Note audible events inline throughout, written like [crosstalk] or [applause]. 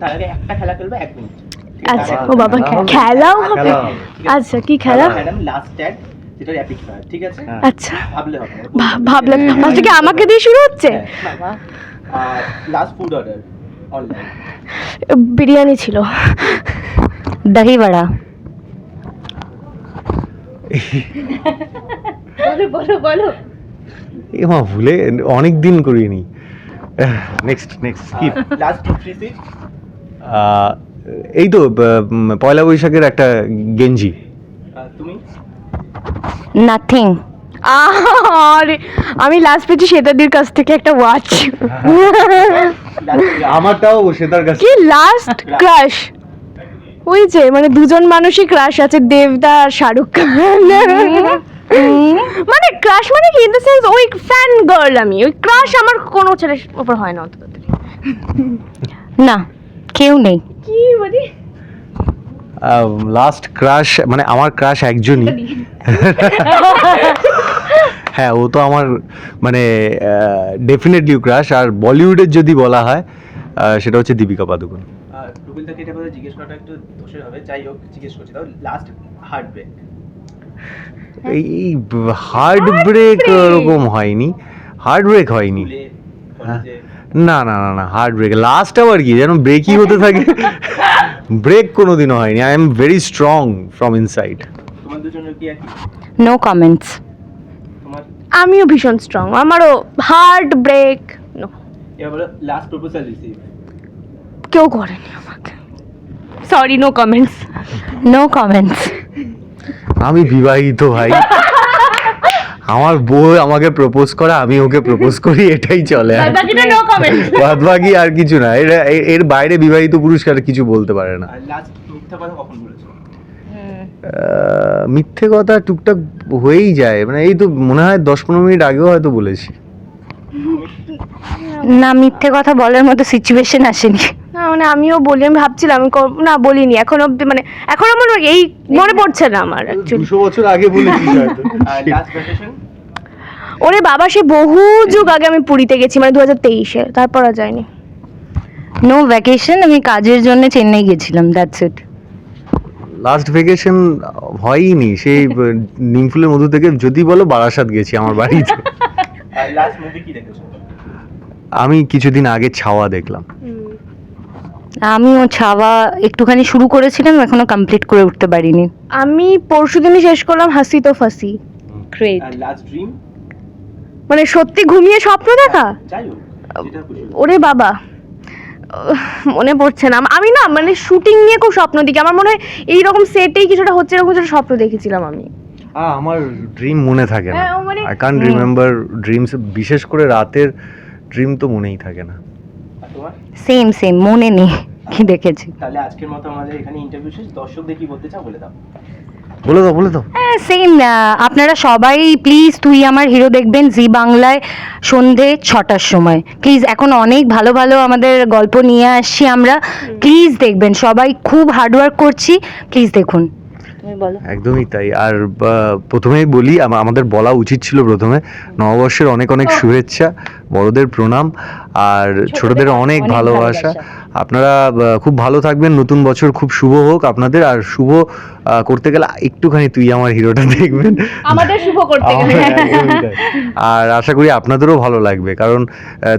তার আগে একটা খেলা খেলবে এক মিনিট। আচ্ছা ও বাবা খেলাও হবে? খেলা হবে। আচ্ছা কি খেলা? ম্যাডাম লাস্ট ট্যাগ যেটা র্যাপিড ফায়ার ঠিক আছে? হ্যাঁ। আচ্ছা। ভাবলে হবে। ভা- ভাবলাম ফার্স্টে কি আমাকে দিয়ে শুরু হচ্ছে? বাবা। Last food order online biryani ছিল। দহি বড়া বলো বলো বলো। এ মা ভুলে অনেক দিন করিনি। নেক্সট নেক্সট স্কিপ লাস্ট এই তো পয়লা বৈশাখের একটা গেঞ্জি। তুমি? নাথিং আরে আমি লাস্ট পেয়েছি শ্বেতাদির কাছ থেকে একটা ওয়াচ আমারটাও সেটার কাছে কি লাস্ট ক্রাশ ওই যে মানে দুজন মানুষই ক্রাশ আছে দেবদা আর শাহরুখ খান মানে ক্রাশ মানে কি ইন দ্য সেন্স ওই ফ্যান গার্ল আমি ওই ক্রাশ আমার কোনো ছেলের উপর হয় না অত না কেউ নেই। কি মানে? লাস্ট ক্রাশ মানে আমার ক্রাশ একজনই। [laughs] হ্যাঁ ও তো আমার মানে ডেফিনেটলি ক্রাশ আর বলিউডের যদি বলা হয় সেটা হচ্ছে দীপিকা পাদুকোন। রুবিল এটা কথা জিজ্ঞেস করাটা একটু দোষের হবে। যাই হোক জিজ্ঞেস করছি। তাও লাস্ট হার্ট ব্রেক এই হার্ড ব্রেক ওরকম হয়নি। হার্ড ব্রেক হয়নি। হ্যাঁ। না না না না হার্ড ব্রেক লাস্ট আবার কি? যেন ব্রেকই হতে থাকে। ব্রেক কোনোদিনও হয়নি। I am very strong from inside তোমার দুজনের কি একই? নো কমেন্টস আমিও ভীষণ স্ট্রং আমারও হার্ট ব্রেক এবার বলো লাস্ট প্রপোজাল রিসিভ কেউ করেনি আমাকে। Sorry no comments no comments আমি বিবাহিত ভাই। আমার বউ আমাকে প্রপোজ করে আমি ওকে প্রপোজ করি এটাই চলে বাদ [laughs] বাকি আর কিছু না এর এর- বাইরে বিবাহিত পুরুষ আর কিছু বলতে পারে না। মিথ্যে কথা টুকটাক হয়েই যায় মানে এই তো মনে হয় দশ পনেরো মিনিট আগেও হয়তো বলেছি। না মিথ্যে কথা বলার মতো সিচুয়েশন আসেনি। না মানে আমিও বলি আমি ভাবছিলাম আমি না বলিনি এখন অব্দি মানে এখন আমার এই মনে পড়ছে না আমার দুশো বছর আগে বলেছি [laughs] ভ্যাকেশন ওরে বাবা সে বহু যুগ আগে আমি পুরীতে গেছি মানে দু হাজার তেইশে তারপর আর যাইনি। নো ভ্যাকেশন আমি কাজের জন্য চেন্নাই গেছিলাম দ্যাটস ইট লাস্ট ভেকেশন হয়ইনি সেই [laughs] নিমফুলের মধু থেকে যদি বলো বারাসাত গেছি আমার বাড়িতে। [laughs] আর লাস্ট মুভি কি দেখেছ? আমি কিছুদিন আগে ছাওয়া দেখলাম। আমিও ছাওয়া একটুখানি শুরু করেছিলাম এখনও কমপ্লিট করে উঠতে পারিনি। আমি পরশু দিনই শেষ করলাম হাসি তো ফাসি। গ্রেট আর লাস্ট ড্রিম মানে সত্যি ঘুমিয়ে স্বপ্ন দেখা? খুশি ওরে বাবা। মনে পড়ছে না। আমি না মানে শুটিং নিয়ে খুব স্বপ্ন দেখি। আমার মনে হয় এইরকম সেটেই কিছুটা হচ্ছে এরকম কিছু স্বপ্ন দেখেছিলাম আমি। আমার ড্রিম মনে থাকে না। হ্যাঁ, ও মানে- আই কান্ট রিমেম্বার ড্রিমস বিশেষ করে রাতের ড্রিম তো মনেই থাকে না। তোমার? সেম সেম মনে নেই কি দেখেছি। তাহলে আজকের মতো আমাদের এখানে ইন্টারভিউ শেষ। দর্শকদের কি বলতে চাও বলে দাও। বলে দাও বলে দাও। সেম আপনারা সবাই প্লিজ তুই আমার হিরো দেখবেন জি বাংলায় সন্ধে ছটার সময়। প্লিজ এখন অনেক ভালো ভালো আমাদের গল্প নিয়ে আসছি আমরা। প্লিজ দেখবেন সবাই খুব হার্ডওয়ার্ক করছি। প্লিজ দেখুন। একদমই তাই। আর প্রথমেই বলি আমাদের বলা উচিত ছিল প্রথমে নববর্ষের অনেক অনেক শুভেচ্ছা। বড়দের প্রণাম। আর ছোটদের অনেক ভালোবাসা। আপনারা খুব ভালো থাকবেন। নতুন বছর খুব শুভ হোক আপনাদের। আর শুভ করতে গেলে একটুখানি তুই আমার হিরোটা দেখবেন। আমাদের শুভ করতে গেলে। আর আশা করি আপনাদেরও ভালো লাগবে। কারণ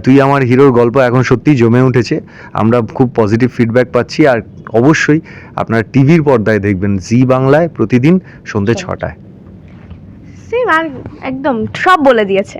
তুই আমার হিরোর গল্প এখন সত্যিই জমে উঠেছে। আমরা খুব পজিটিভ ফিডব্যাক পাচ্ছি। আর অবশ্যই আপনার টিভির পর্দায় দেখবেন। জি বাংলায় প্রতিদিন সন্ধ্যে ছটায়। সেম আর একদম সব বলে দিয়েছে।